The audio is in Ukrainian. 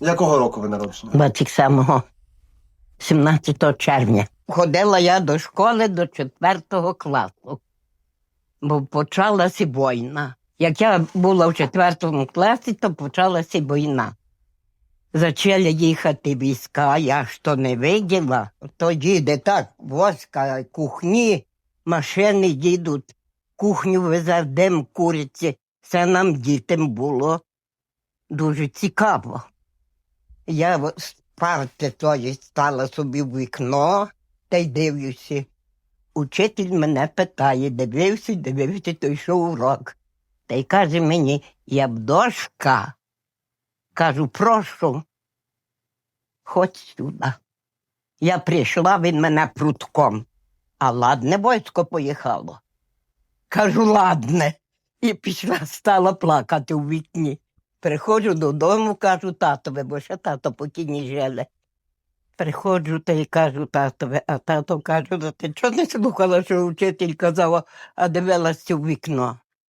Якого року ви народжені? 27 17 червня. Ходила я до школи до 4 класу, бо почалася війна. Як я була в 4 класі, то почалася війна. Зачали їхати війська, я що не виділа, то їде так, воска, кухні, машини їдуть, кухню везем куриці. Це нам дітям було дуже цікаво. Я з парти тої стала собі в вікно та й дивлюся. Учитель мене питає, дивився, дивився, то йшов урок. Та й каже мені, я б дошка. Кажу, прошу, ходь сюди. Я прийшла, він мене прутком. А ладне військо поїхало. Кажу, ладне. І пішла, стала плакати у вікні. Приходжу додому, кажу татове, бо ще тато покійні жили. Приходжу та й кажу татове, а тато каже, «Ну, ти чого не слухала, що вчитель казав, а дивилася у вікно?